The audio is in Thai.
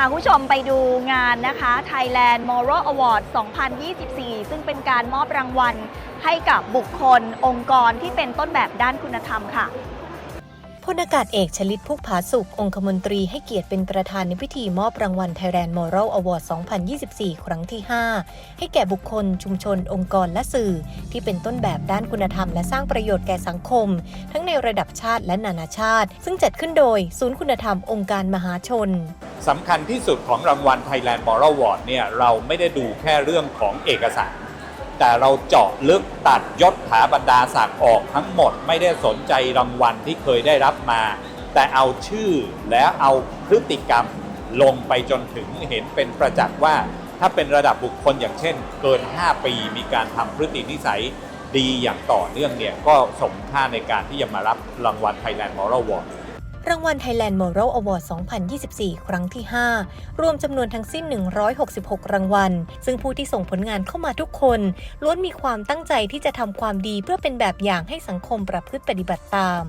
าคุณผู้ชมไปดูงานนะคะ Thailand Moral Award 2024 ซึ่งเป็นการมอบรางวัลให้กับบุคคลองค์กรที่เป็นต้นแบบด้านคุณธรรมค่ะ พลอากาศเอกชลิตพุกผาสุของคมนตรีให้เกียรติเป็นประธานในพิธีมอบรางวัล Thailand Moral Award 2024 ครั้งที่ 5 ให้แก่บุคคล ชุมชน องค์กรและสื่อ ที่เป็นต้นแบบด้านคุณธรรมและสร้างประโยชน์แก่สังคม ทั้งในระดับชาติและนานาชาติ ซึ่งจัดขึ้นโดย ศูนย์คุณธรรมองค์การมหาชนสำคัญที่สุดของรางวัล Thailand Moral Award เนี่ยเราไม่ได้ดูแค่เรื่องของเอกสาร แต่เราเจาะลึกตัดยศถาบรรดาศักดิ์ออกทั้งหมดไม่ได้สนใจรางวัลที่เคยได้รับมา แต่เอาชื่อและเอาพฤติกรรมลงไปจนถึงเห็นเป็นประจักษ์ว่า ถ้าเป็นระดับบุคคลอย่างเช่น เกิน 5 ปีมีการทำพฤตินิสัยดีอย่างต่อเนื่องเนี่ยก็สมค่าในการที่จะมารับรางวัล Thailand Moral Award รางวัล Thailand Moral Award 2024 ครั้งที่ 5 รวมจำนวนทั้งสิ้น 166 รางวัล ซึ่งผู้ที่ส่งผลงานเข้ามาทุกคน ล้วนมีความตั้งใจที่จะทำความดีเพื่อเป็นแบบอย่างให้สังคมประพฤติปฏิบัติตาม